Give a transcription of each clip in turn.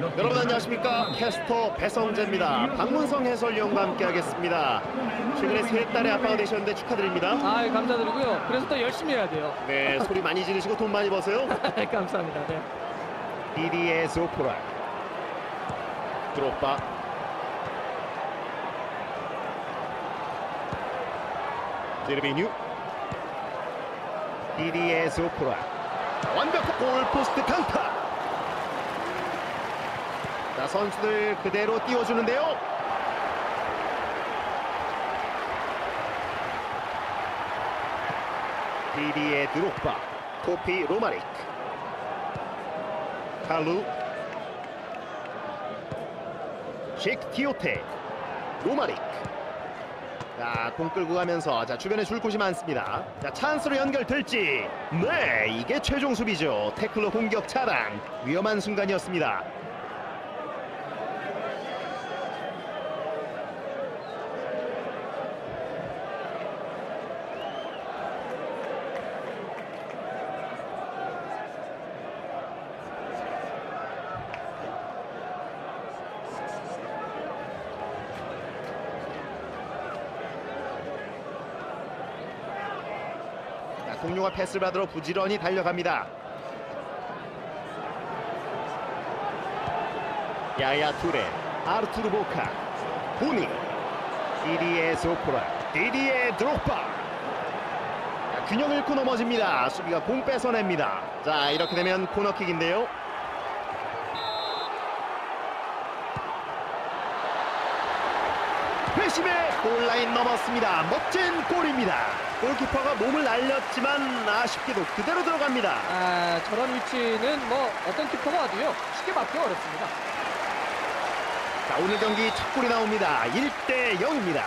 여러분 안녕하십니까? 캐스터 배성재입니다. 박문성 해설위원과 함께 하겠습니다. 최근에 세 딸의 아빠가 되셨는데 축하드립니다. 아 감사드리고요. 그래서 또 열심히 해야 돼요. 네 소리 많이 지르시고 돈 많이 버세요. 감사합니다. 네. 디디에 조포라. 드롭바. 제르비뉴 디디에 조포라. 완벽한 골포스트 강타 자 선수들 그대로 띄워주는데요 디디에 드롭바 토피 로마릭 칼루 식 티오테 로마릭 자, 공 끌고 가면서 자 주변에 줄 곳이 많습니다. 자 찬스로 연결될지 네 이게 최종 수비죠. 태클로 공격 차단 위험한 순간이었습니다. 동료가 패스를 받으러 부지런히 달려갑니다. 야야 투레, 아르투르 보카, 보니, 디디에 소코라, 디디에 드롭바. 자, 균형 잃고 넘어집니다. 수비가 공 뺏어냅니다. 자 이렇게 되면 코너킥인데요. 회심의 골라인 넘었습니다. 멋진 골입니다. 골키퍼가 몸을 날렸지만 아쉽게도 그대로 들어갑니다. 아 저런 위치는 뭐 어떤 키퍼가 와도요 쉽게 막기 어렵습니다. 자, 오늘 경기 첫 골이 나옵니다. 1대 0입니다.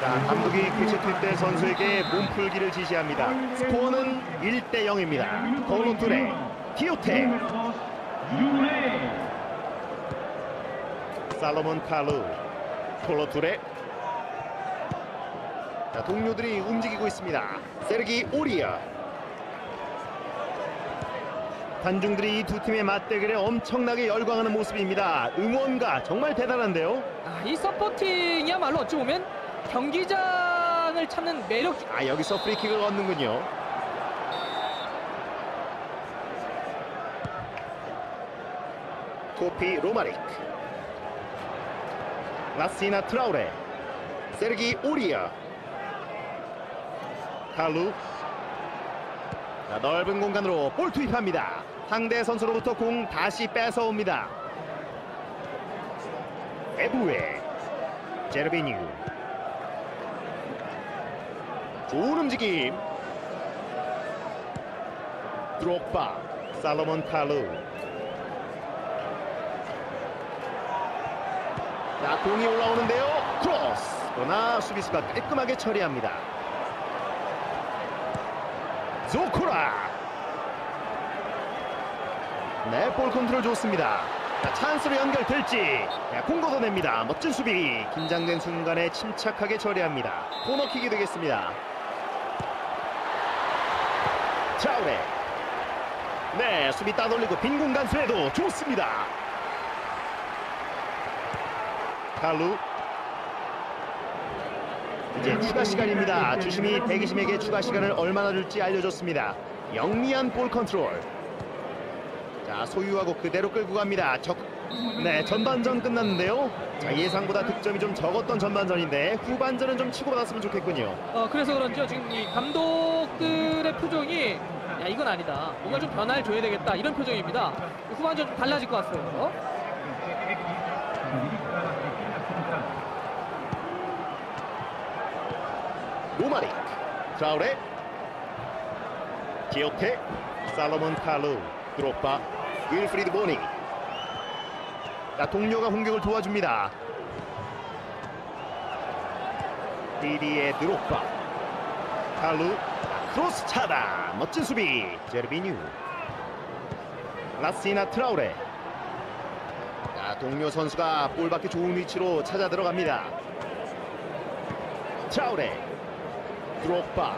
자, 감독이 교체 투입 때 선수에게 몸풀기를 지시합니다. 스코어는 1대 0입니다. 코노투레, 티오테, 살로몬 칼루, 콜로투레. 자, 동료들이 움직이고 있습니다. 세르기 오리아. 관중들이 이 두 팀의 맞대결에 엄청나게 열광하는 모습입니다. 응원가 정말 대단한데요. 아, 이 서포팅이야말로 어찌 보면 경기장을 찾는 매력. 아 여기서 프리킥을 얻는군요. 토피 로마릭. 라시나 트라우레 세르기 오리아. 칼루. 자, 넓은 공간으로 볼 투입합니다. 상대 선수로부터 공 다시 뺏어옵니다. 에브웨 제르비뉴. 좋은 움직임. 드록바 살로몬 칼루 자 공이 올라오는데요. 크로스. 그러나 수비수가 깔끔하게 처리합니다. 조코라. 네 볼 컨트롤 좋습니다. 자, 찬스로 연결될지. 자, 공 걷어냅니다. 멋진 수비. 긴장된 순간에 침착하게 처리합니다. 코너킥이 되겠습니다. 차우레. 네 수비 따돌리고 빈 공간 수에도. 좋습니다 칼루. 이제 추가 시간입니다. 주심이 대기심에게 추가 시간을 얼마나 줄지 알려줬습니다. 영리한 볼 컨트롤. 자 소유하고 그대로 끌고 갑니다. 적... 네 전반전 끝났는데요. 자 예상보다 득점이 좀 적었던 전반전인데 후반전은 좀 치고 받았으면 좋겠군요. 어, 그래서 그런지요? 지금 이 감독들의 표정이 야 이건 아니다. 뭔가 좀 변화를 줘야 되겠다. 이런 표정입니다. 후반전 좀 달라질 것 같아요. 로마릭 트라우레. 기오테. 살로몬 칼루. 드롭바. 윌프리드 보니 자 동료가 공격을 도와줍니다. 디디의 드롭바. 칼루. 크로스 차다 멋진 수비. 제르비뉴. 라시나 트라우레 자 동료 선수가 볼밖에 좋은 위치로 찾아 들어갑니다. 트라우레 드록바.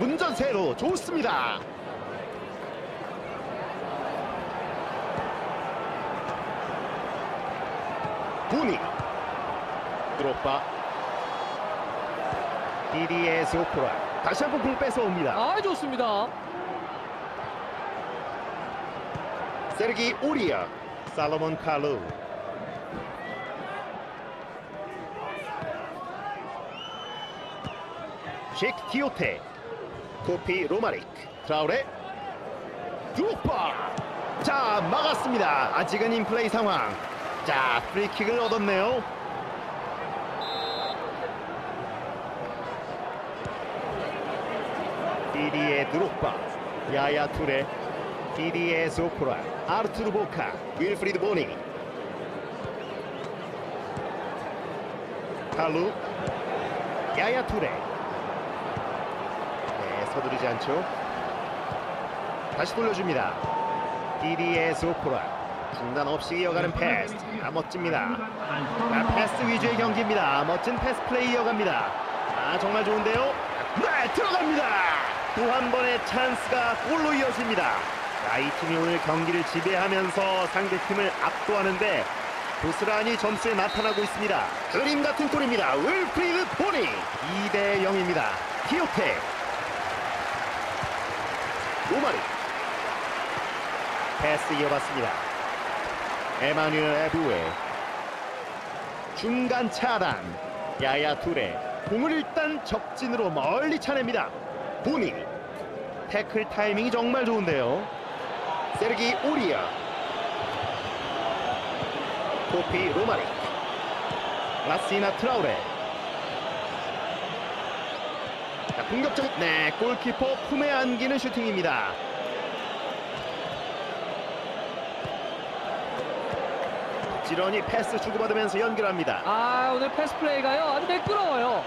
문전세로 좋습니다. 보니 드록바. 디디에 소코라 다시 한번 공 뺏어옵니다. 아 좋습니다. 세르기 오리아 살로몬 칼루. 셰크 티오테 코피 로마릭 트라우레. 드록바 자 막았습니다. 아직은 인플레이 상황. 자 프리킥을 얻었네요 디디에 소코라 아르투르 보카 윌프리드 보니 칼루 야야 투레. 네 서두르지 않죠. 다시 돌려줍니다. 디디에 소코라 중단 없이 이어가는 패스. 아 멋집니다. 자, 패스 위주의 경기입니다. 멋진 패스 플레이 이어갑니다. 아 정말 좋은데요? 네 들어갑니다 또 한 번의 찬스가 골로 이어집니다. 자, 이 팀이 오늘 경기를 지배하면서 상대팀을 압도하는데 고스란히 점수에 나타나고 있습니다. 그림 같은 골입니다. 윌프리드 보니 2대 0입니다. 키오테 오마리. 패스 이어봤습니다. 에마뉴엘 에부에 중간 차단. 야야 투레. 공을 일단 적진으로 멀리 차냅니다. 보니 태클 타이밍이 정말 좋은데요. 세르기 오리아. 코피 로마리 라시나 트라우레. 자, 공격적 네 골키퍼 품에 안기는 슈팅입니다. 지런이 패스 주고받으면서 연결합니다. 아 오늘 패스 플레이가요? 아주 매끄러워요.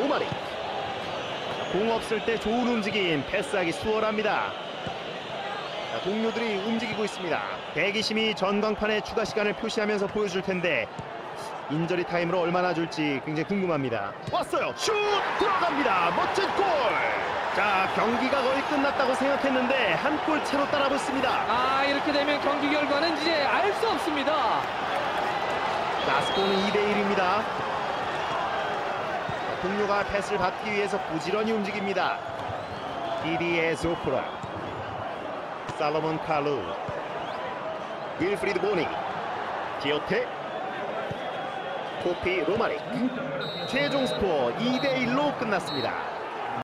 오마리 공 없을 때 좋은 움직임 패스하기 수월합니다. 자, 동료들이 움직이고 있습니다. 대기심이 전광판에 추가 시간을 표시하면서 보여줄 텐데 인저리 타임으로 얼마나 줄지 굉장히 궁금합니다. 왔어요. 슛! 들어갑니다. 멋진 골 자 경기가 거의 끝났다고 생각했는데 한골 차로 따라붙습니다. 아 이렇게 되면 경기 결과는 이제 알 수 없습니다. 라스코는 2대 1입니다. 동료가 패스를 받기 위해서 부지런히 움직입니다. 디디에 소프라. 살로몬 칼루. 윌프리드 보니 디오테. 코피 로마릭 최종 스코어 2대1로 끝났습니다.